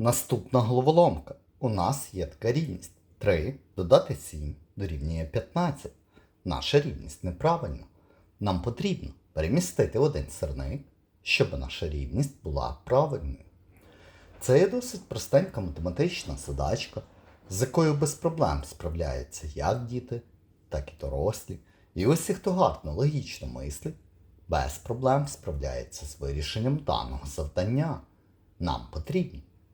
Наступна головоломка. У нас є така рівність. 3 додати 7 дорівнює 15. Наша рівність неправильна. Нам потрібно перемістити один сирник, щоб наша рівність була правильною. Це є досить простенька математична задачка, з якою без проблем справляються як діти, так і дорослі. І усі, хто гарно логічно мислить, без проблем справляється з вирішенням даного завдання. Нам потрібно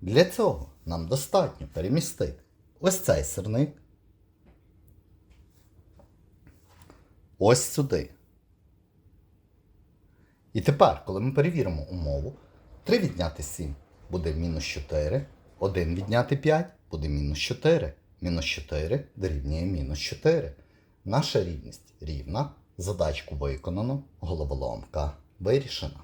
Для цього нам достатньо перемістити ось цей сирник ось сюди. І тепер, коли ми перевіримо умову, 3 відняти 7 буде мінус 4, 1 відняти 5 буде мінус 4, мінус 4 дорівнює мінус 4. Наша рівність рівна, задачку виконано, головоломка вирішена.